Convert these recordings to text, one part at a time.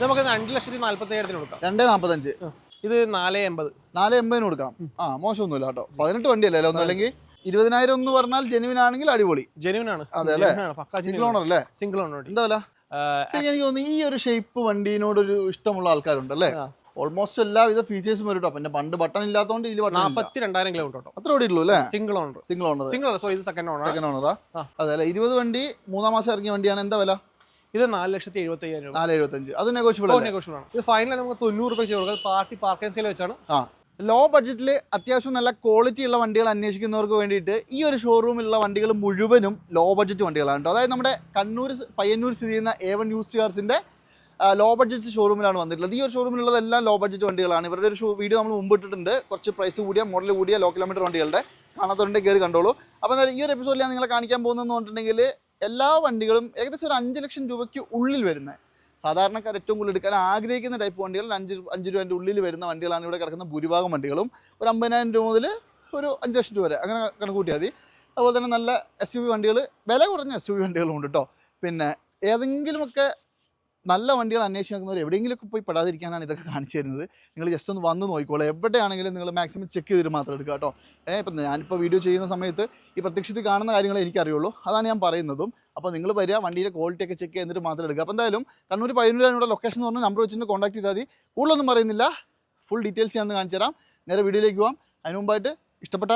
നമുക്ക് അഞ്ച് ലക്ഷത്തി നാല്പത്തി അയ്യായിരത്തിന് കൊടുക്കാം. രണ്ട് നാൽപ്പത്തഞ്ച് ഇത് നാല് എൺപത്. നാല് എൺപതിന് കൊടുക്കാം. ആ മോശമൊന്നുമില്ല കേട്ടോ. പതിനെട്ട് വണ്ടിയല്ലേ അല്ലേ? ഒന്നും അല്ലെങ്കിൽ ഇരുപതിനായിരം എന്ന് പറഞ്ഞാൽ ജെനുവിൻ ആണെങ്കിൽ അടിപൊളി. ജെനുവിൻ ആണ്. അതെ അല്ലേ? സിംഗിൾ ഓണർ അല്ലേ? സിംഗിൾ ഓണർ എന്താ വില? എനിക്ക് തോന്നുന്നു ഈ ഒരു ഷേപ്പ് വണ്ടീനോടൊരു ഇഷ്ടമുള്ള ആൾക്കാരുണ്ട് അല്ലേ. ഓൾമോസ്റ്റ് എല്ലാവിധ ഫീച്ചേഴ്സും വരും കേട്ടോ. പിന്നെ പണ്ട് ബട്ടൺ ഇല്ലാത്തതുകൊണ്ട് ഇതിൽ ബട്ടൺ. നാൽപ്പത്തി രണ്ടായിരം കിലോമീറ്റർ കേട്ടോ. അത്ര ഓടിയിട്ടുള്ളൂ അല്ലേ? Single owner single owner single so ഇത് സെക്കൻഡ് ഓണർ സെക്കൻഡ് ഓണറാ അതെ അല്ലേ? ഇരുപത് വണ്ടി മൂന്നാം മാസം ഇറങ്ങിയ വണ്ടിയാണ്. എന്താ വില? ഇത് നാല് ലക്ഷത്തി എഴുപത്തി അയ്യായിരം രൂപ. നാല് എഴുപത്തഞ്ച് അത് നെഗോഷ്യബിൾ നെഗോഷ്യബിൾ ആണ്. ഇത് ഫൈനൽ നമുക്ക് തൊണ്ണൂറ് രൂപ ചെയ്ത് കൊടുക്കാം പാർട്ടി പാർക്കിംഗ് സെയിൽ വെച്ചാണ്. ആ. ലോ ബഡ്ജറ്റിൽ അത്യാവശ്യം നല്ല ക്വാളിറ്റി ഉള്ള വണ്ടികൾ അന്വേഷിക്കുന്നവർക്ക് വേണ്ടിയിട്ട് ഈ ഒരു ഷോറൂമിലുള്ള വണ്ടികൾ മുഴുവനും ലോ ബഡ്ജറ്റ് വണ്ടികളാണ് കേട്ടോ. അതായത് നമ്മുടെ കണ്ണൂർ പയ്യന്നൂർ സ്ഥിതി ചെയ്യുന്ന എ വൺ യൂസ് കാർസിന്റെ ലോ ബഡ്ജറ്റ് ഷോറൂമിലാണ് വന്നിട്ടുള്ളത്. ഈ ഒരു ഷോറൂമിലുള്ളതെല്ലാം ലോ ബഡ്ജറ്റ് വണ്ടികളാണ്. ഇവരുടെ ഒരു വീഡിയോ നമ്മൾ മുമ്പ് ഇട്ടിട്ടുണ്ട്. കുറച്ച് പ്രൈസ് കൂടിയ മോഡൽ കൂടിയ ലോ കിലോമീറ്റർ വണ്ടികളുടെ. കാണാത്തവരുടെ കയറി കണ്ടോളൂ. അപ്പോൾ ഈ ഒരു എപ്പിസോഡിൽ ഞാൻ നിങ്ങളെ കാണിക്കാൻ പോകുന്നതെന്ന് പറഞ്ഞിട്ടുണ്ടെങ്കിൽ എല്ലാ വണ്ടികളും ഏകദേശം ഒരു അഞ്ച് ലക്ഷം രൂപയ്ക്ക് ഉള്ളിൽ വരുന്നത് സാധാരണക്കാർ ഏറ്റവും കൂടുതൽ എടുക്കാൻ ആഗ്രഹിക്കുന്ന ടൈപ്പ് വണ്ടികൾ അഞ്ച് അഞ്ച് രൂപേന്റെ ഉള്ളിൽ വരുന്ന വണ്ടികളാണ് ഇവിടെ കിടക്കുന്ന ഭൂരിഭാഗം വണ്ടികളും. ഒരു അമ്പതിനായിരം രൂപ മുതൽ ഒരു അഞ്ച് ലക്ഷം രൂപ വരെ അങ്ങനെ കണക്ക് കൂട്ടിയാൽ മതി. അതുപോലെ തന്നെ നല്ല എസ് യു വി വണ്ടികൾ വില കുറഞ്ഞ എസ് യു വി വണ്ടികളും ഉണ്ട് കേട്ടോ പിന്നെ ഏതെങ്കിലുമൊക്കെ നല്ല വണ്ടികൾ അന്വേഷിച്ച് നോക്കുന്നവർ എവിടെയെങ്കിലുമൊക്കെ പോയി പെടാതിരിക്കാനാണ് ഇതൊക്കെ കാണിച്ചു തരുന്നത്. നിങ്ങൾ ജസ്റ്റ് ഒന്ന് വന്ന് നോക്കിക്കോളൂ. എവിടെയാണെങ്കിലും നിങ്ങൾ മാക്സിമം ചെക്ക് ചെയ്തിട്ട് മാത്രം എടുക്കുക കേട്ടോ. ഏഹ് ഇപ്പം ഞാനിപ്പോൾ വീഡിയോ ചെയ്യുന്ന സമയത്ത് ഈ പ്രത്യക്ഷത്തിൽ കാണുന്ന കാര്യങ്ങളെ എനിക്കറിയുള്ളൂ. അതാണ് ഞാൻ പറയുന്നതും. അപ്പോൾ നിങ്ങൾ വരിക വണ്ടിയുടെ ക്വാളിറ്റി ഒക്കെ ചെക്ക് ചെയ്തിട്ട് മാത്രം എടുക്കുക. അപ്പോൾ എന്തായാലും കണ്ണൂർ പയ്യന്നൂരാണ് ലൊക്കേഷൻ എന്ന് പറഞ്ഞാൽ നമ്പർ വെച്ചിട്ട് കോൺടാക്ട് ചെയ്താൽ മതി. കൂടുതലൊന്നും പറയുന്നില്ല. ഫുൾ ഡീറ്റെയിൽസ് ഞാൻ കാണിച്ചു തരാം. നേരെ വീഡിയോയിലേക്ക് പോകാം അതിന് മുമ്പായിട്ട് ഇഷ്ടപ്പെട്ട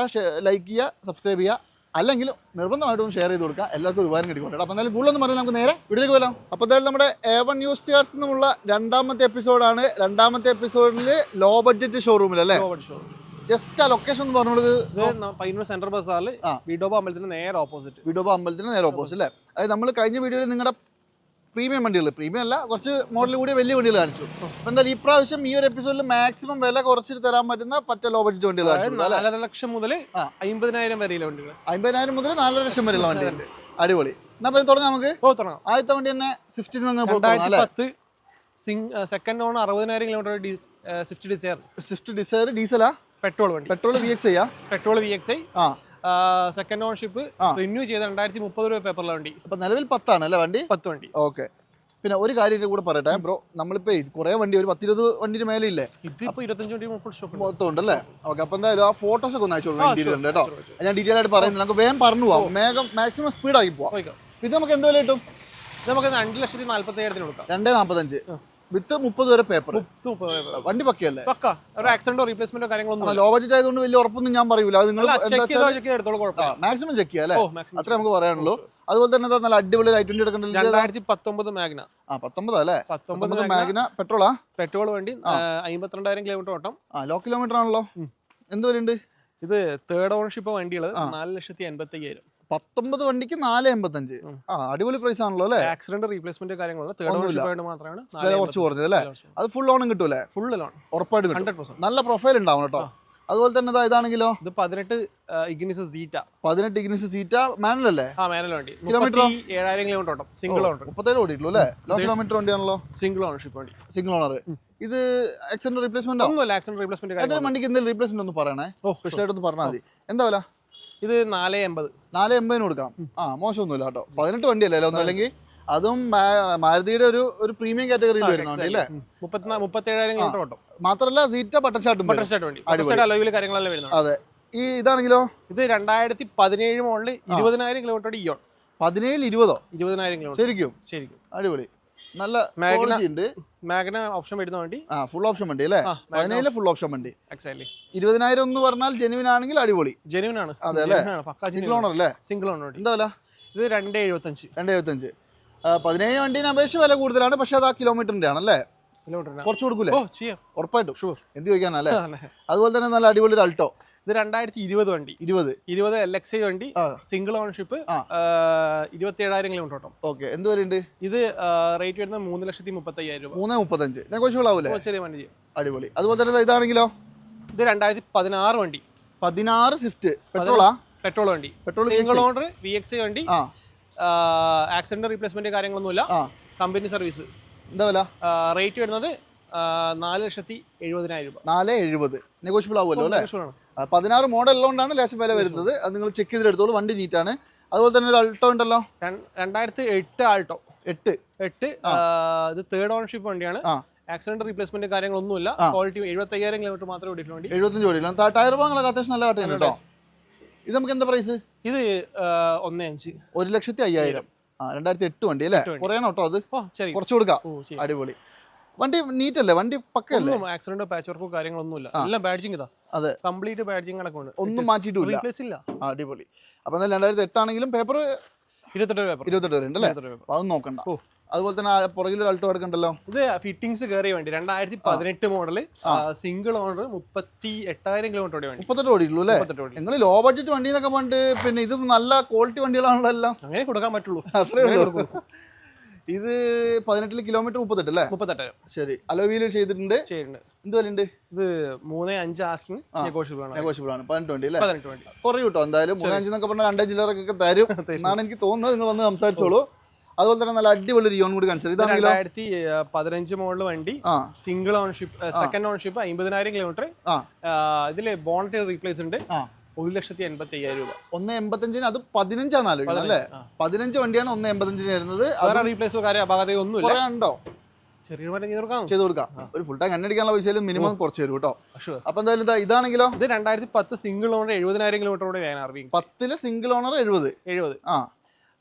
ലൈക്ക് ചെയ്യുക സബ്സ്ക്രൈബ് ചെയ്യുക. അല്ലെങ്കിൽ നിർബന്ധമായിട്ടും ഷെയർ ചെയ്ത് കൊടുക്കുക. എല്ലാവർക്കും ഒരുപാട് ഉപകാരം കിട്ടിക്കോട്ടെ അപ്പോൾ എന്തായാലും കൂടുതലൊന്നും പറഞ്ഞാൽ നമുക്ക് നേരെ വീട്ടിലേക്ക് പോകാം അപ്പോൾ എന്തായാലും നമ്മുടെ എ വൺ ന്യൂസ് സ്റ്റാർസ് എന്നുള്ള രണ്ടാമത്തെ എപ്പിസോഡാണ് രണ്ടാമത്തെ എപ്പിസോഡിൽ ലോ ബഡ്ജറ്റ് ഷോറൂമിൽ അല്ലേ? ജസ്റ്റ് ആ ലൊക്കേഷൻ എന്ന് പറഞ്ഞത് പയ്യന്നൂർ സെൻട്രൽ ബസാറിൽ ആ. വിഡോബ അമ്പലത്തിന് നേരെ ഓപ്പോസിറ്റ് വിഡോബ അമ്പലത്തിന് നേരെ ഓപ്പോസിറ്റ് അല്ലേ അതായത് നമ്മൾ കഴിഞ്ഞ വീഡിയോയിൽ നിങ്ങളുടെ പ്രീമിയം വണ്ടികൾ പ്രീമിയം അല്ല കുറച്ച് മോഡൽ കൂടിയ വലിയ വണ്ടികൾ കാണിച്ചു. അപ്പോൾ എന്തായാലും ഈ പ്രാവശ്യം ഈ ഒരു എപ്പിസോഡിൽ മാക്സിമം വില കുറച്ചിട്ട് തരാൻ പറ്റുന്ന പറ്റ ലോ ബഡ്ജറ്റ് വണ്ടികൾ നാലര ലക്ഷം മുതൽ. അമ്പതിനായിരം വരെയുള്ള വണ്ടികൾ അമ്പതിനായിരം മുതൽ നാലര ലക്ഷം വരെയുള്ള വണ്ടികൾ അടിപൊളി. എന്നാ പിന്നെ തുടങ്ങാം നമുക്ക്. തുടങ്ങാം. ആദ്യത്തെ വണ്ടി തന്നെ സ്വിഫ്റ്റിൽ നിന്ന് പത്ത് സെക്കൻഡ് ഓൺ അറുപതിനായിരം kilometre Swift Dzire Swift Dzire ഡീസലാ? Petrol വണ്ടി. പെട്രോൾ വി എക്സ് ചെയ്യാ പെട്രോൾ വി എക്സ് ഐ ആ. സെക്കൻഡ് ഓൺഷിപ്പ് റിന്യൂ ചെയ്ത രണ്ടായിരത്തി മുപ്പത് രൂപ പേപ്പറിലെ വണ്ടി. അപ്പൊ നിലവിൽ പത്താണ് അല്ലേ വണ്ടി? പത്ത് വണ്ടി. ഓക്കെ. പിന്നെ ഒരു കാര്യം കൂടെ പറയട്ടെ ബ്രോ നമ്മളിപ്പോ കുറെ വണ്ടി ഒരു പത്തിരുപത് വണ്ടിന് മേലെ ഇല്ലേ ഇതിപ്പോ ഇരുപത്തഞ്ച് വണ്ടി മൊത്തം ഉണ്ടല്ലേ ഓക്കെ അപ്പൊ എന്തായാലും ആ ഫോട്ടോസ് ഒക്കെ ഒന്ന് ഉണ്ട് കേട്ടോ. ഞാൻ ഡീറ്റെയിൽ ആയിട്ട് പറയുന്നത് നമുക്ക് വേഗം പറഞ്ഞു പോവാം. വേഗം മാക്സിമം സ്പീഡ് ആക്കി പോവാം. ഇത് നമുക്ക് എന്ത് വില കിട്ടും? നമുക്ക് അഞ്ച് ലക്ഷത്തി നാല്പത്തി അയ്യായിരത്തിന് കൊടുക്കാം. രണ്ടേ നാൽപ്പത്തഞ്ച്. വിത്ത് മുപ്പത് വരെ പേപ്പർ. വണ്ടി പക്കയല്ലേ? പക്ക. ഒരു ആക്സിഡന്റോ റീപ്ലേസ്മെന്റോ കാര്യങ്ങളൊന്നും ലോ ബഡ്ജറ്റ് ആയതുകൊണ്ട് വലിയ ഉറപ്പൊന്നും ഞാൻ പറയൂല. അത് നിങ്ങൾ മാക്സിമം ചെക്ക് ചെയ്യാം അല്ലേ? അത്ര നമുക്ക് പറയാനുള്ളൂ. അതുപോലെ തന്നെ നല്ല അടിപൊളി ലൈറ്റ് വണ്ടി എടുക്കണ്ടല്ലോ? രണ്ടായിരത്തി പത്തൊമ്പത് മാഗ്ന ആ പത്തൊമ്പതാ അല്ലേ? പത്തൊമ്പത് പത്തൊമ്പത് മാഗ്ന പെട്രോളാ പെട്രോൾ വണ്ടി അമ്പത്തിരണ്ടായിരം കിലോമീറ്റർ ഓട്ടം. ആ ലോ കിലോമീറ്റർ ആണല്ലോ. എന്ത് വിലയുണ്ട്? ഇത് തേർഡ് ഓണർഷിപ്പ് വണ്ടികൾ. നാല് ലക്ഷത്തി എൺപത്തി അയ്യായിരം പത്തൊമ്പത് വണ്ടിക്ക് നാല് എൺപത്തഞ്ച്. ആ അടിപൊളി പ്രൈസ് ആണല്ലോ അല്ലേ? ആക്സിഡന്റ് റീപ്ലേസ്മെന്റ് മാത്രമാണ് വില കുറച്ച് കുറഞ്ഞത് അല്ലേ? അത് ഫുൾ ഓണും കിട്ടൂലേ? ഫുൾ ലോൺ ഉറപ്പായിട്ട് കിട്ടും. നല്ല പ്രൊഫൈൽ ഉണ്ടാവും കേട്ടോ. അതുപോലെ തന്നെ ഇതാ ഇതാണെങ്കിലോ? ഇത് പതിനെട്ട് ഇഗ്നിസ് സീറ്റ പതിനെട്ട് ഇഗ്നിസ് സീറ്റ മാനുവൽ അല്ലേ? ആ മാനുവൽ വണ്ടി. കിലോമീറ്റർ ഏഴായിരം കിലോമീറ്റർ ഓട്ടം. സിംഗിൾ ഓണർ മുപ്പത്തേഴ് ഓടിയിട്ടുള്ളൂ അല്ലേ? ലോ കിലോമീറ്റർ വണ്ടിയാണല്ലോ സിംഗിൾ ഓണർഷിപ്പ് വണ്ടി. സിംഗിൾ ഓണർ ഇത് ആക്സിഡന്റ് റീപ്ലേസ്മെന്റ് ഒന്നുമില്ല ആക്സിഡന്റ് റീപ്ലേസ്മെന്റ് വണ്ടിക്ക് എന്തെങ്കിലും റീപ്ലേസ്മെന്റ് ഒന്ന് പറയണേ? സ്പെഷ്യൽ ആയിട്ട് ഒന്ന് പറഞ്ഞാൽ മതി. എന്താ വില? ഇത് നാല് എൺപത്. നാല് എൺപതിന് കൊടുക്കാം ആ മോശമൊന്നുമില്ല കേട്ടോ. പതിനെട്ട് വണ്ടിയല്ലേ? ഒന്നും അല്ലെങ്കിൽ അതും മാരുതിയുടെ ഒരു ഒരു പ്രീമിയം കാറ്റഗറിയിൽ വരുന്നുണ്ട് അല്ലേ മുപ്പത്തിനാ മുപ്പത്തേഴായിരം കിലോമീറ്റർ ഓട്ടം. മാത്രല്ല സീറ്റ ബട്ടൺ ഷർട്ടും ബട്ടർ വണ്ടി. അലോയിൽ കാര്യങ്ങളെല്ലാം വരുന്നത് അതെ. ഈ ഇതാണെങ്കിലോ? ഇത് രണ്ടായിരത്തി പതിനേഴ് മോളിൽ ഇരുപതിനായിരം കിലോമീറ്റർ ഇയോൺ. പതിനേഴ് ഇരുപതോ? ഇരുപതിനായിരം കിലോമീറ്റർ ശരിക്കും. ശരിക്കും. അടിപൊളി. നല്ല മാഗ്ന- ഉണ്ട്. മാഗ്ന ഓപ്ഷൻ വരുന്ന വണ്ടി. ആ ഫുൾ ഓപ്ഷൻ വണ്ടി അല്ലേ? പതിനേഴിൽ ഫുൾ ഓപ്ഷൻ വണ്ടി. എക്സാക്ട്ലി ഇരുപതിനായിരം എന്ന് പറഞ്ഞാൽ ജെനുവിൻ ആണെങ്കിൽ അടിപൊളി. ജെനുവിൻ ആണ്. അതെ അല്ലേ? സിംഗിൾ ഓണർ അല്ലേ? സിംഗിൾ ഓണർ എന്താ വില? ഇത് രണ്ട് എഴുപത്തഞ്ച്. രണ്ട് എഴുപത്തഞ്ച്. അഞ്ച് പതിനേഴ് വണ്ടീനെ അപേക്ഷിച്ച് വില കൂടുതലാണ് പക്ഷെ അത് ആ കിലോമീറ്ററിന്റെ ആണല്ലേ? കുറച്ച് കൊടുക്കൂലേ? ഉറപ്പായിട്ടും. എന്ത് ചോദിക്കാനല്ലേ അതുപോലെ തന്നെ നല്ല അടിപൊളി ഒരു അൾട്ടോ ഇത് രണ്ടായിരത്തി ഇരുപത് വണ്ടി. ഇരുപത്. ഇരുപത് എൽ എക്സ് ഐ വണ്ടി സിംഗിൾ ഓണർഷിപ്പ്. ഇരുപത്തി ഏഴായിരം കിലോമീറ്റർ ഓട്ടം. ഓക്കെ. എന്ത് വരുന്നുണ്ട് ഇത് റേറ്റ് വരുന്നത് മൂന്ന് ലക്ഷത്തി മുപ്പത്തി അയ്യായിരം രൂപ. മൂന്ന് മുപ്പത്തഞ്ച്. നെഗോഷ്യബിളാവൂലേ ചെറിയ വണ്ടി. അടിപൊളി. അതുപോലെ തന്നെ ഇതാണെങ്കിലോ? ഇത് രണ്ടായിരത്തി പതിനാറ് വണ്ടി പതിനാറ് സ്വിഫ്റ്റ് പെട്രോളാ? പെട്രോൾ വണ്ടി. Petrol single owner V X I വണ്ടി. ആക്സിഡന്റ് റീപ്ലേസ്മെന്റ് കാര്യങ്ങളൊന്നുമില്ല. കമ്പനി സർവീസ് എന്താ വില? റേറ്റ് വരുന്നത് നാല് ലക്ഷത്തി എഴുപതിനായിരം രൂപ. നാല് എഴുപത്. നെഗോഷ്യബിൾ ആവുമല്ലോ അല്ലേ? പതിനാറ് മോഡൽ ഉള്ളതുകൊണ്ടാണ് ലേശം വില വരുന്നത്. അത് നിങ്ങൾ ചെക്ക് ചെയ്തെടുത്തോളൂ വണ്ടി നീറ്റാണ് അതുപോലെ തന്നെ ഒരു അൾട്ടോ ഉണ്ടല്ലോ? രണ്ടായിരത്തി എട്ട് ആൾട്ടോ എട്ട്. എട്ട് ഇത് തേർഡ് ഓണർഷിപ്പ് വണ്ടിയാണ്. ആക്സിഡന്റ് റീപ്ലേസ്മെന്റ് കാര്യങ്ങളൊന്നുമില്ല. ക്വാളിറ്റി എഴുപത്തി അയ്യായിരം കിലോമീറ്റർ മാത്രമേ ഓടിയിട്ടുള്ള വണ്ടി. എഴുപത്തഞ്ച് കോടിയില്ല ടയർ ഭാഗങ്ങളൊക്കെ അത്യാവശ്യം നല്ല കട്ടയാണ് കേട്ടോ ഇത് നമുക്ക് എന്താ പ്രൈസ് ഇത് ഒന്നേ അഞ്ച്. ഒരു ലക്ഷത്തി അയ്യായിരം. ആ രണ്ടായിരത്തി എട്ട് വണ്ടി അല്ലേ. കുറയണം കേട്ടോ അത്? കുറച്ച് കൊടുക്കാം. അടിപൊളി. വണ്ടി നീറ്റ് അല്ലേ വണ്ടി പക്കല്ലേ ആക്സിഡന്റോ പാച്ച് വർക്കോ കാര്യങ്ങളൊന്നുമില്ല. എല്ലാം ബാഡ്ജിങ് ഇതാ. അതെ. കംപ്ലീറ്റ് ബാഡ്ജിങ് അടക്കമുണ്ട് ഒന്നും മാറ്റിയിട്ടില്ല. റീപ്ലേസ് ഇല്ല. അടിപൊളി. അപ്പൊ എന്തായാലും രണ്ടായിരത്തി എട്ടാണെങ്കിലും പേപ്പർ ഇരുപത്തെട്ട് പേപ്പർ ഇരുപത്തെട്ട് വരെ ഉണ്ട് അല്ലേ ഇരുപത്തെട്ട് അത് നോക്കണ്ട. അതുപോലെ തന്നെ പുറകിലൊരു പുറകിൽ ഒരു അൾട്ടോ എടുക്കണ്ടല്ലോ ഇത് ഫിറ്റിംഗ്സ് കയറിയ വേണ്ടി. രണ്ടായിരത്തി പതിനെട്ട് മോഡൽ സിംഗിൾ ഓണർ മുപ്പത്തി എട്ടായിരം കിലോമീറ്റർ ഓടി വണ്ടി. മുപ്പത്തെട്ട് ഓടിയുള്ളൂ അല്ലേ? നിങ്ങൾ ലോ ബഡ്ജറ്റ് വണ്ടി എന്നൊക്കെ പണ്ട് പിന്നെ ഇത് നല്ല ക്വാളിറ്റി വണ്ടികളാണല്ലോ എല്ലാം. അങ്ങനെ കൊടുക്കാൻ പറ്റുള്ളൂ. അത്രേ ഉള്ളൂ. ഇത് പതിനെട്ടിൽ കിലോമീറ്റർ മുപ്പത്തെട്ട് അല്ലേ? മുപ്പത്തെട്ട്. ശരി. അലോവിയിൽ ചെയ്തിട്ടുണ്ട്? ചെയ്തിട്ടുണ്ട്. എന്ത് വിലയുണ്ട്? ഇത് മൂന്ന് അഞ്ച് ആസ്കിങ്. നെഗോഷ്യബിൾ ആണ്. നെഗോഷ്യബിൾ ആണ്. പതിനെട്ട് വണ്ടി അല്ലേ? പതിനെട്ട് വണ്ടി. കുറയും കേട്ടോ. എന്തായാലും എന്നൊക്കെ പറഞ്ഞാൽ രണ്ടേ ജില്ലറൊക്കെ തരും എന്നാണ് എനിക്ക് തോന്നുന്നത്. നിങ്ങൾ വന്ന് സംസാരിച്ചോളൂ. അതുപോലെ തന്നെ നല്ല അടിപൊളി ഒരു യോൺ കൂടി കാണിച്ചത്. ഇതാണ് രണ്ടായിരത്തി പതിനഞ്ച് മോഡൽ വണ്ടി. സിംഗിൾ ഓൺഷിപ്പ് സെക്കൻഡ് ഓൺഷിപ്പ് അമ്പതിനായിരം കിലോമീറ്റർ ഇതിൽ ബോണറ്റ് റീപ്ലേസ് ഉണ്ട്. ഒരു ലക്ഷത്തി എൺപത്തി അയ്യായിരം രൂപ. ഒന്ന് എൺപത്തഞ്ചിന് അത് പതിനഞ്ചാണ് ആലോചിക്കുന്നത് അല്ലേ. പതിനഞ്ച് വണ്ടിയാണ് ഒന്ന് എൺപത്തഞ്ചിന് വരുന്നത്. അത് വേറെ റീപ്ലേസോ കാര്യം അപാകതയോ ഒന്നുമില്ല? കുറെ ഉണ്ടോ? ചെറിയ ചെയ്ത് കൊടുക്കാം. ചെയ്ത് കൊടുക്കാം. ഒരു ഫുൾ ടൈം കണ്ണടിക്കാനുള്ള പൈസയിലും മിനിമം കുറച്ച് തരും കേട്ടോ. അപ്പൊ എന്തായാലും ഇതാ ഇതാണെങ്കിലോ? ഇത് രണ്ടായിരത്തി പത്ത് സിംഗിൾ ഓണർ എഴുപതിനായിരം കിലോമീറ്റർ കൂടെ വേണം പത്തിൽ സിംഗിൾ ഓണർ എഴുപത്. എഴുപത്. ആ.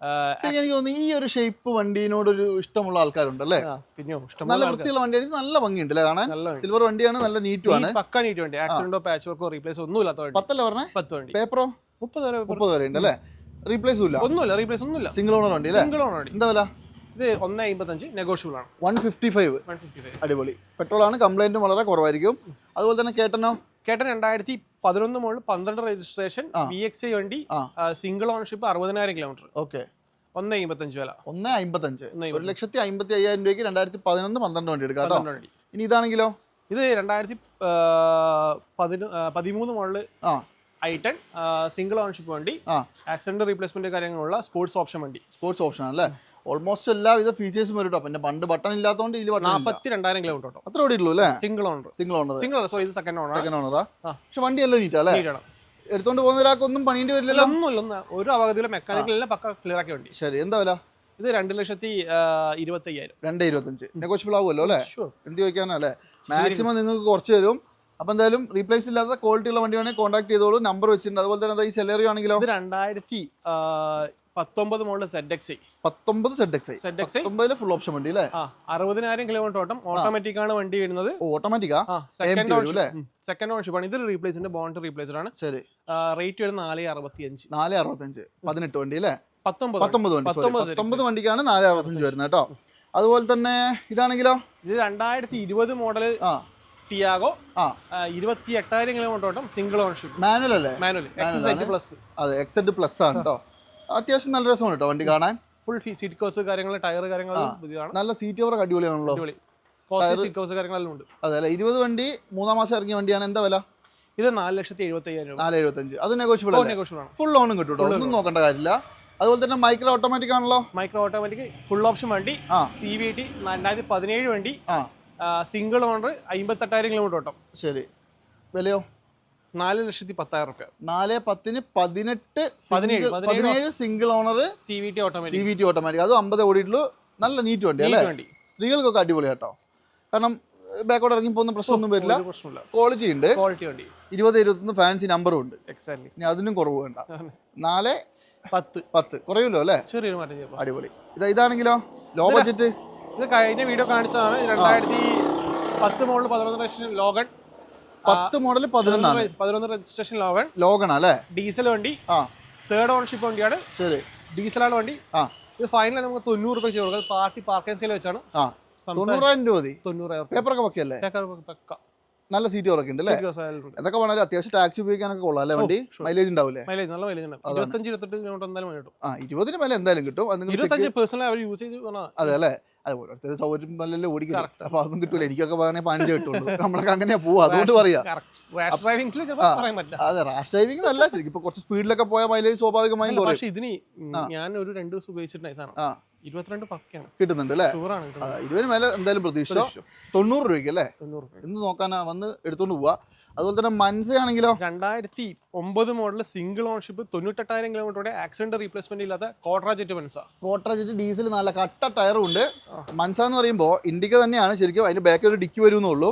എനിക്ക് തോന്നുന്നു ഈ ഒരു ഷേപ്പ് വണ്ടീനോടൊരു ഇഷ്ടമുള്ള ആൾക്കാരുണ്ടല്ലേ? അല്ലേ ഇഷ്ടം നല്ല വൃത്തിയുള്ള വണ്ടിയാണ് നല്ല ഭംഗിയുണ്ട് അല്ലേ കാണാൻ സിൽവർ വണ്ടിയാണ് നല്ല നീറ്റും ആണ്. ഈ പക്ക നീറ്റ് വണ്ടി. ആക്സിഡന്റോ പാച്ച് വർക്കോ റീപ്ലേസ് ഒന്നും ഇല്ലാത്ത വണ്ടി. പത്തല്ല പറഞ്ഞേ? പത്ത് വണ്ടി. പേപ്പറോ മുപ്പത് വരെ. മുപ്പത് വരെ ഉണ്ട് അല്ലേ റീപ്ലേസ് ഇല്ല. ഒന്നുമില്ല റീപ്ലേസ് ഒന്നുമില്ല. സിംഗിൾ ഓണർ വണ്ടി അല്ലേ? സിംഗിൾ ഓണർ വണ്ടി. എന്താ വില? ഇത് ഒന്ന് അമ്പത്തഞ്ച് നെഗോഷ്യബിൾ ആണ്. വൺ ഫിഫ്റ്റി ഫൈവ് അടിപൊളി. പെട്രോൾ ആണ് കംപ്ലൈന്റും വളരെ കുറവായിരിക്കും. അതുപോലെ തന്നെ കേട്ടനോ? കേട്ടൻ രണ്ടായിരത്തി പതിനൊന്ന് മുകളിൽ പന്ത്രണ്ട് registration B V X I വണ്ടി. സിംഗിൾ ഓണർഷിപ്പ് അറുപതിനായിരം കിലോമീറ്റർ ഓക്കെ. ഒന്ന് അമ്പത്തഞ്ച് വില. ഒന്ന് അമ്പത്തഞ്ച് ഒരു ലക്ഷത്തി അമ്പത്തി അയ്യായിരം രൂപയ്ക്ക് രണ്ടായിരത്തി പതിനൊന്ന് പന്ത്രണ്ട് വണ്ടി എടുക്കാം കേട്ടോ. വണ്ടി. ഇനി ഇതാണെങ്കിലോ? ഇത് രണ്ടായിരത്തി പതിമൂന്ന് model I ten single ownership വണ്ടി ആക്സിഡന്റ് റീപ്ലേസ്മെന്റ് കാര്യങ്ങളുള്ള സ്പോർട്സ് ഓപ്ഷൻ വണ്ടി. സ്പോർട്സ് ഓപ്ഷൻ അല്ലേ ഓൾമോസ്റ്റ് എല്ലാവിധ ഫീച്ചേഴ്സും വരും കേട്ടോ പിന്നെ പണ്ട് ബട്ടൺ ഇല്ലാത്തതുകൊണ്ട് ഇതിൽ ബട്ടൺ നാൽപ്പത്തി രണ്ടായിരം കിലോമീറ്റർ കേട്ടോ? അത്ര ഓടിയുള്ളൂ അല്ലേ? Single owner single owner single so ഇത് സെക്കൻഡ് ഓണർ സെക്കൻഡ് ഓണറാ പക്ഷെ വണ്ടി എല്ലാം നീറ്റാ അല്ലേ? എടുത്തോണ്ട് പോകുന്ന ഒരാൾക്കൊന്നും പണിയേണ്ടി വരില്ല ഒന്നുമില്ല ഒരു ഒരു അവഗതിയിലും മെക്കാനിക്കലെല്ലാം പക്ക ക്ലിയർ ആക്കി വേണ്ടി. ശരി. എന്താ വില? ഇത് രണ്ട് ലക്ഷത്തി ഇരുപത്തി അയ്യായിരം രണ്ട് ഇരുപത്തഞ്ച്. നെഗോഷ്യബിൾ ആവുമല്ലോ അല്ലേ? എന്ത് ചോദിക്കാനല്ലേ മാക്സിമം നിങ്ങൾക്ക് കുറച്ച് തരും. അപ്പൊ എന്തായാലും റീപ്ലേസ് ഇല്ലാത്ത ക്വാളിറ്റി ഉള്ള വണ്ടി വേണമെങ്കിൽ കോൺടാക്ട് ചെയ്തോളൂ. നമ്പർ വെച്ചിട്ടുണ്ട്. അതുപോലെ തന്നെ ഈ സെലറി ആണെങ്കിലോ? രണ്ടായിരത്തി പത്തൊമ്പത് മോഡൽ സെഡ് എക്സ് ഐ പത്തൊമ്പത് Z X I Z X I full option വണ്ടി അല്ലേ? അറുപതിനായിരം കിലോമീറ്റർ ഓട്ടം. ഓട്ടോമാറ്റിക് ആണ് വണ്ടി വരുന്നത്. ഓട്ടോമാറ്റിക്കാ സെക്കൻഡ് ഓൺഷിപ്പ്? സെക്കൻഡ് ആണ്. ഇത് റീപ്ലേസിന്റെ ബോണ്ട് റീപ്ലേസ്ഡ് ആണ്. ശരി. റേറ്റ് വരുന്നത് നാല് അറുപത്തി അഞ്ച് നാല് അറുപത്തഞ്ച് പതിനെട്ട് വണ്ടി അല്ലേ? പത്തൊമ്പത് പത്തൊമ്പത് വണ്ടി. പത്തൊമ്പത് വണ്ടിക്കാണ് നാല് അറുപത്തഞ്ച് വരുന്നത് കേട്ടോ. അതുപോലെ തന്നെ ഇതാണെങ്കിലോ? ഇത് രണ്ടായിരത്തി ഇരുപത് മോഡൽ ആ. ടിയാഗോ ആ. ഇരുപത്തി എട്ടായിരം കിലോമീറ്റർ ഓട്ടം സിംഗിൾ ഓൺഷിപ്പ് മാനുവൽ അല്ലേ? മാനുവൽ Manual പ്ലസ് അതെ എക്സെഡ് പ്ലസ് ആണ് കേട്ടോ അത്യാവശ്യം നല്ല രസമാണ് കേട്ടോ വണ്ടി കാണാൻ. ഫുൾ സീറ്റ് കോസ് കാര്യങ്ങൾ ടയർ കാര്യങ്ങൾ നല്ല സീറ്റ് ഓവർ അടിപൊളിയാണല്ലോ. സീറ്റ് കാര്യങ്ങളെല്ലാം ഉണ്ട്. അതെ ഇരുപത് വണ്ടി മൂന്നാം മാസം ഇറങ്ങിയ വണ്ടിയാണ്. എന്താ വില? ഇത് നാല് ലക്ഷത്തി എഴുപത്തി അയ്യായിരം രൂപ. നാല് എഴുപത്തഞ്ച്. അത് നെഗോഷ്യബിൾ ആണ്. ഫുൾ ഓണും കിട്ടും ഒന്നും നോക്കേണ്ട കാര്യമില്ല. അതുപോലെ തന്നെ മൈക്രോ ഓട്ടോമാറ്റിക് ആണല്ലോ. മൈക്രോ ഓട്ടോമാറ്റിക് ഫുൾ ഓപ്ഷൻ വണ്ടി. ആ. സി വി ടി രണ്ടായിരത്തി പതിനേഴ് വണ്ടി. ആ. സിംഗിൾ ഓണർ അമ്പത്തെട്ടായിരം കിലോമീറ്റർ ഓട്ടം. ശരി. വിലയോ? നാല് ലക്ഷത്തി പത്തായിരം റുപ്യ. നാല് പത്തിന് പതിനെട്ട് പതിനേഴ്, single owner C V T automatic C V T automatic അതും അമ്പത് ഓടിയിട്ടുള്ളൂ. നല്ല നീറ്റ് വണ്ടി അല്ലേ? വണ്ടി. സ്ത്രീകൾക്കൊക്കെ അടിപൊളി കേട്ടോ. കാരണം ബാക്കോട്ട് ഇറങ്ങി പോകുന്ന പ്രശ്നമൊന്നും വരില്ല. ക്വാളിറ്റി ഉണ്ട്. ക്വാളിറ്റി വണ്ടി. ഇരുപത് ഇരുപത്തൊന്ന് ഫാൻസി നമ്പറും ഉണ്ട്. എക്സാക്ട്ലി ഇനി അതിനും കുറവ് വേണ്ട. നാല് പത്ത്. പത്ത്. കുറയുമല്ലോ അല്ലേ? ചെറിയൊരു മാറ്റം അടിപൊളി. ഇതാ ഇതാണെങ്കിലോ? ലോ ബഡ്ജറ്റ് ഇത് കഴിഞ്ഞ വീഡിയോ കാണിച്ചതാണ്. രണ്ടായിരത്തി പത്ത് മോഡൽ പതിനൊന്ന് രജിസ്ട്രേഷൻ ലോഗൺ. പത്ത് മോഡൽ പതിനൊന്നാണ്. പതിനൊന്ന് രജിസ്ട്രേഷൻ ലോഗൺ. ലോഗൺ അല്ലേ? ഡീസൽ വണ്ടി. ആ. തേർഡ് ഓണർഷിപ്പ് വണ്ടിയാണ്. ശരി. ഡീസലാണ് വണ്ടി. ആ. ഇത് ഫൈനൽ നമുക്ക് തൊണ്ണൂറ് രൂപ ചെയ്ത് കൊടുക്കാം. പാർട്ടി പാർക്കിംഗ് സെയിൽ വെച്ചാണ്. ആ. തൊണ്ണൂറായിരം രൂപ മതി. തൊണ്ണൂറായിരം പേപ്പറൊക്കെ പക്കയല്ലേ പക്ക നല്ല സീറ്റ് ഉറക്കെ ഉണ്ട് അല്ലേ എന്തൊക്കെ വേണേലും അത്യാവശ്യം ടാക്സി ഉപയോഗിക്കാനൊക്കെ കൊള്ളാം അല്ലേ വണ്ടി? മൈലേജ് ഉണ്ടാവില്ലേ മൈലേജ് നല്ല മൈലേജ് ഉണ്ട് ഇരുപത്തഞ്ച് ഇരുപത്തെട്ട് കിലോമീറ്റർ എന്തായാലും കിട്ടും. ആ ഇരുപതിന് മേലെ എന്തായാലും കിട്ടും. അതെ അല്ലേ? അത് ഓരോരുത്തർ സൗകര്യം പോലല്ലേ ഓടിക്കുന്നത്. അപ്പൊ അതൊന്നും കിട്ടൂല. എനിക്കൊക്കെ പറഞ്ഞാൽ പതിനഞ്ച് കിട്ടുള്ളൂ. നമ്മളൊക്കെ അങ്ങനെയാ പോവാ. അതുകൊണ്ട് പറയാ. അതെ റാഷ് ഡ്രൈവിംഗ് അല്ല ശരിക്കും. ഇപ്പൊ കുറച്ച് സ്പീഡിലൊക്കെ പോയ മൈലേജ് സ്വാഭാവികമായും ഇതിന് ഞാൻ ഒരു രണ്ട് ദിവസം ഉപയോഗിച്ചിട്ടുണ്ടായി ഇരുപത്തിരണ്ട് പക്കയാണ്. കിട്ടുന്നുണ്ട് അല്ലേ? ഇരുപതിന് മേലെ എന്തായാലും പ്രതീക്ഷ. തൊണ്ണൂറ് രൂപയ്ക്ക് അല്ലേ? ഇന്ന് നോക്കാനാ വന്ന് എടുത്തോണ്ട് പോവാ. അതുപോലെ തന്നെ മനസ്സിലാണെങ്കിലോ രണ്ടായിരത്തി ഒമ്പത് മോഡൽ സിംഗിൾ ഓൺഷിപ്പ് തൊണ്ണൂറ്റെട്ടായിരം കിലോമീറ്ററുടെ ആക്സിഡന്റ് റീപ്ലേസ്മെന്റ് ഇല്ലാത്ത കോട്രാജെറ്റ് മെൻസ കോട്രാജെറ്റ് ഡീസൽ നല്ല കട്ട ടയറും ഉണ്ട്. മനസ്സ മൻസ എന്ന് പറയുമ്പോൾ ഇൻഡിക്ക തന്നെയാണ്. ശരിക്കും അതിന്റെ ബാക്കിൽ ഒരു ഡിക്കി വരുന്നുള്ളൂ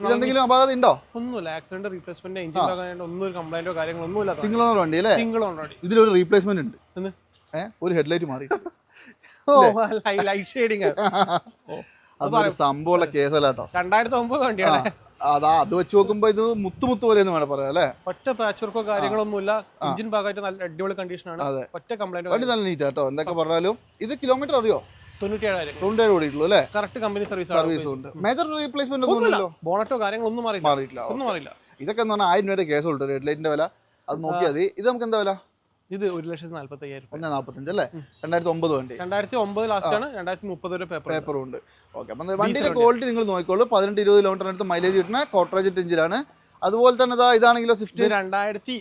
ഇതെന്തെങ്കിലും അപാകത ഉണ്ടോ? ഒന്നുമില്ല. ആക്സിഡന്റ് റീപ്ലേസ്മെന്റ് എഞ്ചിൻ ഒന്നും ഒരു കംപ്ലൈന്റോ കാര്യങ്ങളോ ഒന്നുമില്ല. സിംഗിൾ ഓണർ വണ്ടി അല്ലേ? സിംഗിൾ ഓണർ വണ്ടി. ഇതിലൊരു റീപ്ലേസ്മെന്റ് ഉണ്ട്? ഒരു ഹെഡ്ലൈറ്റ് മാറി. ഓ ലൈറ്റ് ഷെയ്ഡിങ് ഓ അതൊരു സംഭവമുള്ള കേസല്ല കേട്ടോ. രണ്ടായിരത്തി ഒമ്പത് വണ്ടിയാണ് അതാ അത് വെച്ച് നോക്കുമ്പോ ഇത് മുത്തു മുത്തു പോലെ എന്ന് വേണം പറയാം അല്ലേ? ഒറ്റ പാച്ച് വർക്കോ കാര്യങ്ങളൊന്നുമില്ല എഞ്ചിൻ ഭാഗമായിട്ട് നല്ല അടിപൊളി കണ്ടീഷനാണ് അതെ. ഒറ്റ കംപ്ലൈന്റ് വണ്ടി നല്ല നീറ്റ് കേട്ടോ എന്തൊക്കെ പറഞ്ഞാലും. ഇത് കിലോമീറ്റർ അറിയോ? തൊണ്ണൂറ്റിയേഴായിരം. തൊണ്ണൂറ്റേഴ് ഓടിയിട്ടുള്ളൂ അല്ലേ? കറക്റ്റ് കമ്പനി സർവീസ് സർവീസ് ഉണ്ട്. മേജർ റീപ്ലേസ്മെന്റ് ബോണറ്റോ കാര്യങ്ങളൊന്നും മാറിയില്ല മാറിയിട്ടില്ല. ഒന്നും മാറിയില്ല ഇതൊക്കെ എന്ന് പറഞ്ഞാൽ ആയിരം രൂപയുടെ കേസ് ഉണ്ട്. ഹെഡ്ലൈറ്റിന്റെ വില. അത് നോക്കിയാൽ മതി. ഇത് നമുക്ക് എന്താ വില? ഇത് ഒരു ലക്ഷത്തി നാല്പത്തി അയ്യായിരം ഒന്ന് നാൽപ്പത്തഞ്ച് അല്ലേ? രണ്ടായിരത്തി ഒമ്പത് വണ്ടി. രണ്ടായിരത്തി ഒമ്പത് ലാസ്റ്റ് ആണ്. രണ്ടായിരത്തി മുപ്പത് വരെ പേപ്പർ പേപ്പറും ഉണ്ട്. ഓക്കെ അപ്പം വണ്ടിയുടെ ക്വാളിറ്റി നിങ്ങൾ നോക്കിക്കോളൂ. പതിനെട്ട് ഇരുപത് കിലോമീറ്റർ അടുത്ത് മൈലേജ് കിട്ടുന്ന കോട്ടറേജറ്റ് എഞ്ചിനാണ് അതുപോലെ തന്നെ ഇതാ ഇതാണെങ്കിലോ ഇത് സ്വിഫ്റ്റ് രണ്ടായിരത്തി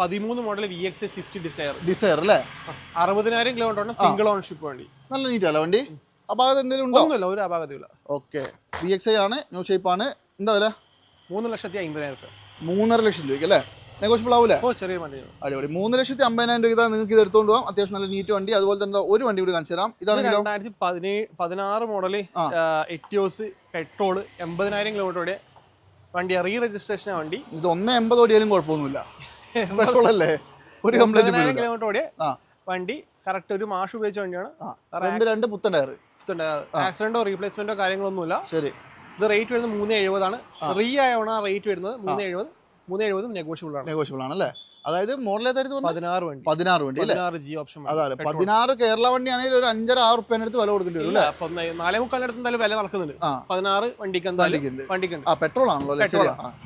പതിമൂന്ന് model V X Swift Dzire Dzire അല്ലേ? അറുപതിനായിരം കിലോമീറ്റർ സിംഗിൾ ഓൺഷിപ്പ് വണ്ടി. നല്ല നീറ്റ് അല്ല വണ്ടി? അപാകത എന്തെങ്കിലും ഉണ്ടോ? ഒന്നുമില്ല ഒരു അപാകതയില്ല ഓക്കെ വി എക്സ് ഐ ആണ് ന്യൂ ഷേപ്പ് ആണ്. എന്താ വില? മൂന്ന് ലക്ഷത്തി അമ്പതിനായിരം മൂന്നര ലക്ഷം രൂപയ്ക്ക് അല്ലേ? നെഗോഷ്യബിൾ ആവൂലേ? ചെറിയ വണ്ടി. അടിപൊളി. മൂന്ന് ലക്ഷത്തി അമ്പതിനായിരം രൂപ ഇതാ നിങ്ങൾക്ക് ഇത് എടുത്തുകൊണ്ട് പോകാം അത്യാവശ്യം നല്ല നീറ്റ് വണ്ടി. അതുപോലെ തന്നെ ഒരു വണ്ടി കൂടി കാണിച്ചു തരാം. ഇതാണ് രണ്ടായിരത്തി പതിനേഴ് പതിനാറ് മോഡൽ എറ്റിയോസ് പെട്രോൾ എൺപതിനായിരം കിലോമീറ്റർ വണ്ടി റീ രജിസ്ട്രേഷൻ വണ്ടി. ഇത് ഒന്ന് എൺപത് ഓടിയാലും കുഴപ്പമൊന്നുമില്ല. പെട്രോൾ അല്ലേ? ഒരു കംപ്ലൈന്റ് കിലോമീറ്റർ ഓടിയ. വണ്ടി കറക്റ്റ് ഒരു മാഷ് ഉപയോഗിച്ച വണ്ടിയാണ്. രണ്ട് രണ്ട് പുത്തൻ ടയർ ആക്സിഡന്റോ റീപ്ലേസ്മെന്റോ കാര്യങ്ങളൊന്നുമില്ല. ശരി. ഇത് റേറ്റ് വരുന്നത് മൂന്ന് എഴുപതാണ്. റീ ആയോണ റേറ്റ് വരുന്നത് മൂന്ന് എഴുപത്. മൂന്ന് എഴുപത് നെഗോഷ്യബിൾ ആണ്. നെഗോഷ്യബിൾ ആണ് അല്ലേ അതായത് മോഡൽ ഏതായിരുന്നു? പതിനാറ് വണ്ടി. പതിനാറ് വണ്ടി പതിനാറ് ജി ഓപ്ഷൻ അതാണ്. പതിനാറ് കേരള വണ്ടി ആണെങ്കിൽ ഒരു അഞ്ചര ആറ് റുപ്യേന്റെ അടുത്ത് വില കൊടുക്കേണ്ടി വരും അല്ലേ? നാലേ മുക്കാലിന്റെ അടുത്ത് എന്തായാലും വില നടക്കുന്നുണ്ട്. പതിനാറ് വണ്ടിക്ക് എന്തായാലും വണ്ടിക്കുണ്ട്. ആ പെട്രോൾ ആണല്ലോ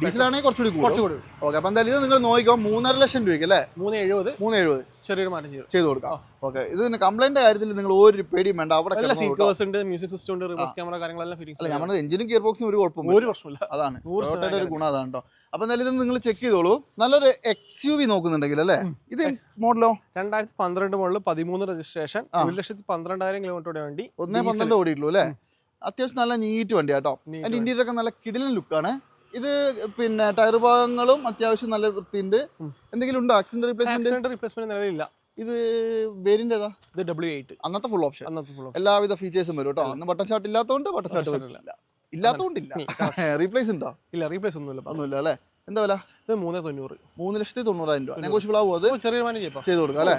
ഡീസൽ ആണെങ്കിൽ കുറച്ചുകൂടി കൂടും. കുറച്ചുകൂടി ഓക്കെ അപ്പം എന്തായാലും ഇത് നിങ്ങൾ നോക്കിക്കോ. മൂന്നര ലക്ഷം രൂപയ്ക്ക് അല്ലേ? മൂന്ന് എഴുപത് മൂന്ന് എഴുപത് ചെറിയൊരു മാറ്റം ചെയ്തു. ചെയ്തു കൊടുക്കാം. ഓക്കെ. ഇത് പിന്നെ കംപ്ലൈന്റ് കാര്യത്തിൽ നിങ്ങൾ ഒരു പേടിയും വേണ്ട. അവിടെ സീറ്റേഴ്സ് ഉണ്ട് മ്യൂസിക് സിസ്റ്റം ഉണ്ട് റിവേഴ്സ് ക്യാമറ കാര്യങ്ങളെല്ലാം അല്ല ഫിറ്റിംഗ്സ് നമ്മുടെ എഞ്ചിനും ഗിയർ ബോക്സും ഒരു കുഴപ്പം ഒരു പ്രശ്നമില്ല അതാണ്. ടൊയോട്ടയുടെ ഒരു ഗുണം അതാണ് കേട്ടോ. അപ്പൊ എന്തായാലും ഇത് നിങ്ങൾ ചെക്ക് ചെയ്തോളൂ. നല്ലൊരു എക്സ് യു വി നോക്കുന്നുണ്ടെങ്കിൽ അല്ലേ? ഇത് മോഡലോ രണ്ടായിരത്തി പന്ത്രണ്ട് മോഡൽ പതിമൂന്ന് രജിസ്ട്രേഷൻ. ഒരു ലക്ഷത്തി പന്ത്രണ്ടായിരം കിലോമീറ്ററോടെ വേണ്ടി ഒന്നേ പന്ത്രണ്ട് ഓടിയിട്ടുള്ളൂ അല്ലേ? അത്യാവശ്യം നല്ല നീറ്റ് വണ്ടിയാട്ടോ അതിന്റെ ഇന്റീരിയർ ഒക്കെ നല്ല കിടിലൻ ലുക്കാണ് ഇത് പിന്നെ ടയർ ഭാഗങ്ങളും അത്യാവശ്യം നല്ല വൃത്തിയുണ്ട്. എന്തെങ്കിലും ഉണ്ടോ? ആക്സിഡന്റ് റീപ്ലേസ്മെന്റ് റീപ്ലേസ്മെന്റ് നിലവിലില്ല. ഇത് വേരിന്റെ ഏതാ? ഇത് ഡബ്ല്യു എയ്റ്റ് അന്നത്തെ ഫുൾ ഓപ്ഷൻ അന്നത്തെ ഫുൾ. എല്ലാവിധ ഫീച്ചേഴ്സും വരും കേട്ടോ. അന്ന് ബട്ടൺ ഷാർട്ട് ഇല്ലാത്തതുകൊണ്ട് ബട്ടൺ ഷാർട്ട് വരുന്നില്ല ഇല്ലാത്തതുകൊണ്ട് ഇല്ല. ഇല്ലാത്തതുകൊണ്ടില്ല റീപ്ലേസ് ഉണ്ടോ? ഇല്ല റീപ്ലേസ് ഒന്നുമില്ല. ഒന്നുമില്ല അല്ലേ? എന്താ വില? ഇത് മൂന്ന് തൊണ്ണൂറ്. മൂന്ന് ലക്ഷത്തി തൊണ്ണൂറായിരം രൂപ. നെഗോഷ്യബിൾ ആവും അത്. ചെറിയ ചെയ്ത് കൊടുക്കാം അല്ലേ?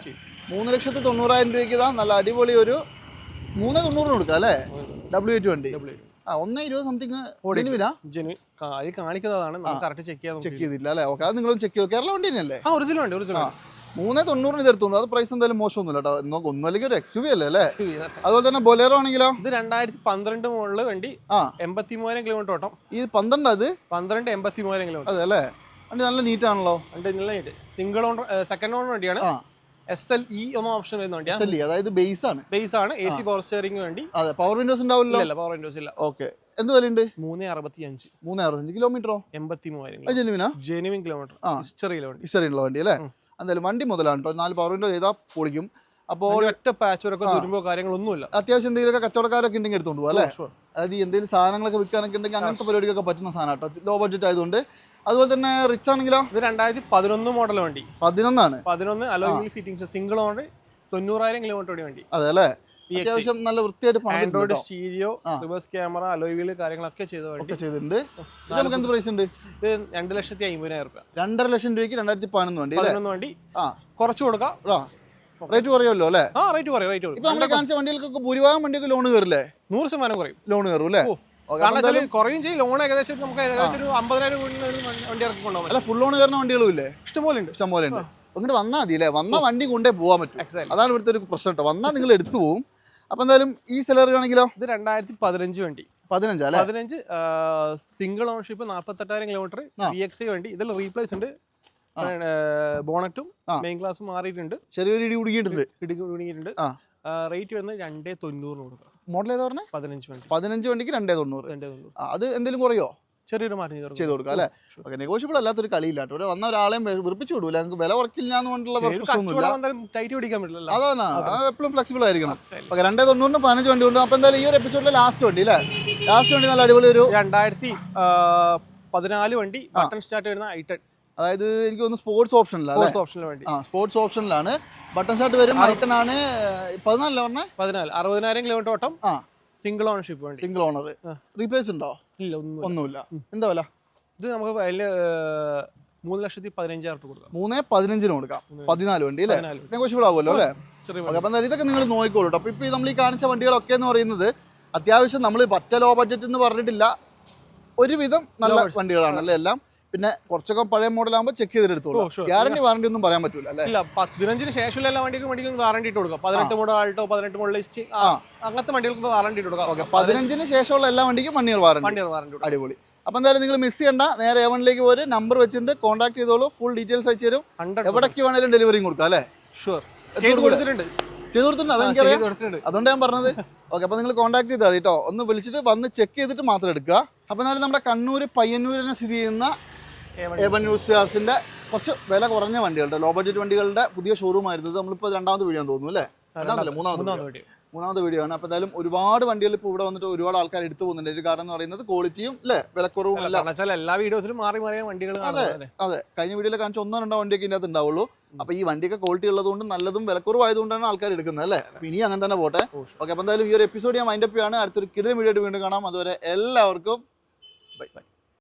മൂന്ന് ലക്ഷത്തി തൊണ്ണൂറായിരം രൂപയ്ക്ക് ഇതാ നല്ല അടിപൊളി ഒരു മൂന്ന് തൊണ്ണൂറിന് കൊടുക്കാം അല്ലേ? ഡബ്ല്യു എയ്റ്റ് വണ്ടി. ഒന്ന് ഇരുപത് സംതിങ് കാണിക്കുന്നതാണ്. കറക്റ്റ് ചെക്ക് ചെയ്യാൻ ചെക്ക് ചെയ്തില്ല അല്ലേ? ഓക്കെ അത് നിങ്ങളും ചെക്ക് ചെയ്തു? കേരള വണ്ടി തന്നെയല്ലേ? ആ ഒറിജിനൽ വണ്ടി ഒറിജിനൽ ആ മൂന്ന് തൊണ്ണൂറിന് ചേർത്തുന്നു അത് പ്രൈസ് എന്തായാലും മോശമൊന്നുമില്ല കേട്ടോ. ഒരു എക്സ് യു വി അല്ലേ അല്ലേ? അതുപോലെ തന്നെ ബൊലേറോ ആണെങ്കിലോ? ഇത് രണ്ടായിരത്തി പന്ത്രണ്ട് മുകളിൽ വണ്ടി. ആ. എൺപത്തി മൂവായിരം കിലോമീറ്റർ ഓട്ടം. ഇത് പന്ത്രണ്ട് അത് പന്ത്രണ്ട് എൺപത്തി മൂവായിരം കിലോമീറ്റർ അതെ അല്ലേ? വണ്ടി നല്ല നീറ്റ് ആണല്ലോ. വണ്ടി സിംഗിൾ ഓണർ സെക്കൻഡ് ഓണർ വണ്ടിയാണ്. എസ് എൽ ഇ എന്ന ഓപ്ഷൻ വരുന്ന വണ്ടിയാണ് ഇ അതായത് ബേസ് ആണ്. ബേസ് ആണ് എ സി പവർ സ്റ്റിയറിംഗ് വേണ്ടി. അതെ പവർ വിൻഡോസ് ഉണ്ടാവില്ല പവർ വിൻഡോസ് ഇല്ല. ഓക്കെ എന്ത് വിലയുണ്ട്? മൂന്ന് അറുപത്തി അഞ്ച് മൂന്ന് അറുപത്തഞ്ച് കിലോമീറ്ററോ എൺപത്തി മൂവായിരം ജെനുവിനാ ജെനുവിൻ കിലോമീറ്റർ ആ. ഹിസ്റ്ററിയിലെ വണ്ടി. ഹിസ്റ്ററിയിലെ വണ്ടി അല്ലേ. എന്തായാലും വണ്ടി മുതലാണ് കേട്ടോ നാല് പവർ വിൻഡോ ചെയ്താൽ പൊളിക്കും. അപ്പോൾ ഒറ്റ പാച്ച് വരൊക്കെ തുരുമ്പോ കാര്യങ്ങളൊന്നുമില്ല. അത്യാവശ്യം എന്തെങ്കിലുമൊക്കെ കച്ചവടക്കാരൊക്കെ ഉണ്ടെങ്കിൽ എടുത്തോണ്ട് പോകാം അല്ലേ? അതായത് എന്തെങ്കിലും സാധനങ്ങളൊക്കെ വിൽക്കാനൊക്കെ ഉണ്ടെങ്കിൽ അങ്ങനത്തെ പരിപാടിക്കൊക്കെ പറ്റുന്ന സാധനം കേട്ടോ ലോ ബഡ്ജറ്റ് ആയതുകൊണ്ട് അതുപോലെ തന്നെ റിച്ച് ആണെങ്കിലോ? ഇത് രണ്ടായിരത്തി പതിനൊന്ന് മോഡൽ വണ്ടി. പതിനൊന്നാണ്. പതിനൊന്ന് അലോയിൽ ഫിറ്റിംഗ്സ് സിംഗിൾ ഓണർ തൊണ്ണൂറായിരം കിലോമീറ്റർ വണ്ടി. അതെ അല്ലേ. അത്യാവശ്യം നല്ല വൃത്തിയായിട്ട് Android stereo reverse camera alloy wheel കാര്യങ്ങളൊക്കെ ചെയ്ത വണ്ടി. ഒക്കെ ചെയ്തിട്ടുണ്ട്. ഇത് നമുക്ക് എന്ത് പ്രൈസ് ഉണ്ട്? ഇത് രണ്ട് ലക്ഷത്തി അമ്പതിനായിരം രൂപ രണ്ടര ലക്ഷം രൂപയ്ക്ക് രണ്ടായിരത്തി പതിനൊന്ന് വണ്ടി പതിനൊന്ന് വണ്ടി. ആ. കുറച്ച് കൊടുക്കാം. റേറ്റ് കുറയുമല്ലോ അല്ലേ? ആ റേറ്റ് കുറയും റേറ്റ് കുറയും. ഇപ്പൊ നമ്മുടെ കാണിച്ച വണ്ടികൾക്കൊക്കെ ഭൂരിഭാഗം വണ്ടിയൊക്കെ ലോൺ കയറില്ലേ? നൂറ് ശതമാനം കുറയും. ലോൺ കയറും അല്ലേ കാരണം കുറയും ചെയ്യും. ലോൺ ഏകദേശം നമുക്ക് ഏകദേശം ഒരു അമ്പതിനായിരം രൂപ വണ്ടി ഇറക്കി കൊണ്ടുപോകാൻ അല്ല ഫുൾ ലോൺ കയറുന്ന വണ്ടികളും ഇല്ലേ ഇഷ്ടംപോലെ ഉണ്ട്. ഇഷ്ടം ഉണ്ട് അങ്ങോട്ട് വന്നാൽ മതി അല്ലേ? വന്ന വണ്ടി കൊണ്ടേ പോകാൻ പറ്റും. അതാണ് ഇവിടുത്തെ ഒരു പ്രശ്നം കേട്ടോ. വന്നാൽ നിങ്ങൾ എടുത്തു പോകും അപ്പൊ എന്തായാലും ഈ സെലറി ആണെങ്കിലോ? ഇത് രണ്ടായിരത്തി പതിനഞ്ച് വണ്ടി. പതിനഞ്ചാ അല്ലേ? പതിനഞ്ച് സിംഗിൾ ഓണർഷിപ്പ് നാപ്പത്തെട്ടായിരം കിലോമീറ്റർ. വി എക്സ് വണ്ടി. ഇതിൽ റീപ്ലേസ് ഉണ്ട്. ബോണറ്റും. മെയിൻ ക്ലാസ്സും മാറിയിട്ടുണ്ട്. ചെറിയൊരു ഇടി കുടുങ്ങിയിട്ടുണ്ട്. ഇടി കുടുങ്ങിയിട്ടുണ്ട്. റേറ്റ് വരുന്നത് രണ്ടേ തൊണ്ണൂറിന് കൊടുക്കാം മോഡൽ ഏതാ പറഞ്ഞത് പതിനഞ്ച് വണ്ടി. പതിനഞ്ച് വണ്ടിക്ക് രണ്ടേ തൊണ്ണൂറ്. അത് എന്തെങ്കിലും കുറയോ? ചെറിയൊരു മാറ്റം ചെയ്ത് കൊടുക്കാം അല്ലേ? ഓക്കെ നെഗോഷ്യബിൾ അല്ലാത്തൊരു കളിയില്ല കേട്ടോ. ഇവിടെ വന്ന ഒരാളെയും വെറുപ്പിച്ച് വിടൂല. നമുക്ക് വില കുറക്കില്ല എന്ന് പറഞ്ഞിട്ടുള്ള അതാണ്. എപ്പോഴും ഫ്ലെക്സിബിൾ ആയിരിക്കണം. ഓക്കെ രണ്ടേ തൊണ്ണൂറിന് പതിനഞ്ച് വണ്ടി ഉണ്ട്. അപ്പൊ എന്തായാലും ഈ ഒരു എപ്പിസോഡിലെ ലാസ്റ്റ് വണ്ടി അല്ലേ? ലാസ്റ്റ് വണ്ടി നല്ല അടിപൊളി ഒരു രണ്ടായിരത്തി പതിനാല് വണ്ടി ബട്ടൺ സ്റ്റാർട്ട് വരുന്ന ഐട്ടൺ അതായത് എനിക്ക് തോന്നുന്നു സ്പോർട്സ് ഓപ്ഷനിലാണ് അല്ലേ? സ്പോർട്സ് ഓപ്ഷന് വേണ്ടി. ആ സ്പോർട്സ് ഓപ്ഷനിലാണ് ബട്ടൺ ഷർട്ട് വരും ബട്ടൺ ആണ് പതിനാല് പറഞ്ഞേ? പതിനാല്. അറുപതിനായിരം കിലോമീറ്റർ ഓട്ടം ആ. സിംഗിൾ ഓണർഷിപ്പ് വേണ്ടി. സിംഗിൾ ഓണർ റീപ്ലേസ് ഉണ്ടോ? ഇല്ല ഒന്നും ഒന്നുമില്ല. എന്താ വില? ഇത് നമുക്ക് അതിൽ മൂന്ന് ലക്ഷത്തി പതിനഞ്ചായിരം കൊടുക്കാം. മൂന്ന് പതിനഞ്ചിന് കൊടുക്കാം. പതിനാല് വണ്ടി അല്ലേ? നെഗോഷ്യബിൾ ആവുമല്ലോ അല്ലേ? അപ്പം എന്തായാലും ഇതൊക്കെ നിങ്ങൾ നോക്കിക്കോളൂ കേട്ടോ അപ്പോൾ ഇപ്പോൾ നമ്മൾ ഈ കാണിച്ച വണ്ടികളൊക്കെ എന്ന് പറയുന്നത് അത്യാവശ്യം നമ്മൾ പറ്റ ലോ ബഡ്ജറ്റ് എന്ന് പറഞ്ഞിട്ടില്ല. ഒരുവിധം നല്ല വണ്ടികളാണ് അല്ലേ എല്ലാം? പിന്നെ കുറച്ചൊക്കെ പഴയ മോഡലാകുമ്പോൾ ചെക്ക് Oh, ഗ്യാരണ്ടി വാറണ്ടി ഒന്നും പറയാൻ പറ്റൂല അല്ലേ? ഇല്ല പതിനഞ്ചിന് ശേഷമുള്ള എല്ലാ വണ്ടിക്കും വണ്ടിക്കും വാറണ്ടി ഇട്ട് കൊടുക്കാം. പതിനെട്ട് മോഡൽ ആൾട്ടോ പതിനെട്ട് മോഡൽ അങ്ങനത്തെ വണ്ടികൾക്ക് വാറണ്ടി ഇട്ട് ഓക്കെ കൊടുക്കാം പതിനഞ്ചിന് ശേഷമുള്ള എല്ലാ വണ്ടിക്കും വൺ ഇയർ വാറണ്ടി വണ്ടി വാറണ്ടി കൊടുക്കാം അടിപൊളി. അപ്പൊ എന്തായാലും നിങ്ങൾ മിസ് ചെയ്യണ്ട. നേരെ എവണിലേക്ക് പോര്. നമ്പർ വെച്ചിട്ടുണ്ട്. കോൺടാക്ട് ചെയ്തോളൂ. ഫുൾ ഡീറ്റെയിൽസ് അയച്ചു തരും. എവിടേക്ക് വേണേലും ഡെലിവറിയും കൊടുക്കാം അല്ലേ? ഷുവർ ചെയ്ത് കൊടുത്തിട്ടുണ്ട്. ചെയ്ത് കൊടുത്തിട്ടുണ്ട്. അതെനിക്കറിയാം. കൊടുത്തിട്ടുണ്ട്. അതുകൊണ്ട് ഞാൻ പറഞ്ഞത്. ഓക്കെ അപ്പോൾ നിങ്ങൾ കോൺടാക്ട് ചെയ്താൽ മതി കേട്ടോ ഒന്ന് വിളിച്ചിട്ട് വന്ന് ചെക്ക് ചെയ്തിട്ട് മാത്രം എടുക്കുക. അപ്പോൾ എന്നാലും നമ്മുടെ കണ്ണൂർ പയ്യന്നൂരിനെ സ്ഥിതി ചെയ്യുന്ന എവൻ ന്യൂസ് സ്റ്റാർസിന്റെ കുറച്ച് വില കുറഞ്ഞ വണ്ടികളുടെ ലോ ബഡ്ജറ്റ് വണ്ടികളുടെ പുതിയ ഷോറൂം ആയിരുന്നത് നമ്മളിപ്പോൾ രണ്ടാമത് വീഡിയോ തോന്നുന്നു അല്ലേ? രണ്ടാമതല്ല മൂന്നാമത് മൂന്നാമത് മൂന്നാമത്തെ വീഡിയോ ആണ്. അപ്പോൾ എന്തായാലും ഒരുപാട് വണ്ടികൾ ഇപ്പോൾ ഇവിടെ വന്നിട്ട് ഒരുപാട് ആൾക്കാർ എടുത്തു പോകുന്നുണ്ട്. ഒരു കാരണം എന്ന് പറയുന്നത് ക്വാളിറ്റിയും അല്ലേ? വിലക്കുറവും അല്ല, എല്ലാം. വീഡിയോസിലും മാറി മാറിയ വണ്ടികൾ അതെ. അതെ. കഴിഞ്ഞ വീഡിയോയിൽ കാണിച്ച ഒന്നോ രണ്ടോ വണ്ടിയൊക്കെ ഇതിനകത്ത് ഉണ്ടാവുള്ളൂ. അപ്പോൾ ഈ വണ്ടിയൊക്കെ ക്വാളിറ്റി ഉള്ളതുകൊണ്ട് നല്ലതും വിലക്കുറവായതുകൊണ്ടാണ് ആൾക്കാർ എടുക്കുന്നത് അല്ലേ? ഇനി അങ്ങനെ തന്നെ പോട്ടെ. ഓക്കെ അപ്പോൾ എന്തായാലും ഈ ഒരു എപ്പിസോഡ് ഞാൻ മൈൻഡപ്പ് ചെയ്യാണ്. അടുത്തൊരു കിടൽ വീഡിയോ വീണ്ടും കാണാം. അതുവരെ എല്ലാവർക്കും ബൈ ബൈ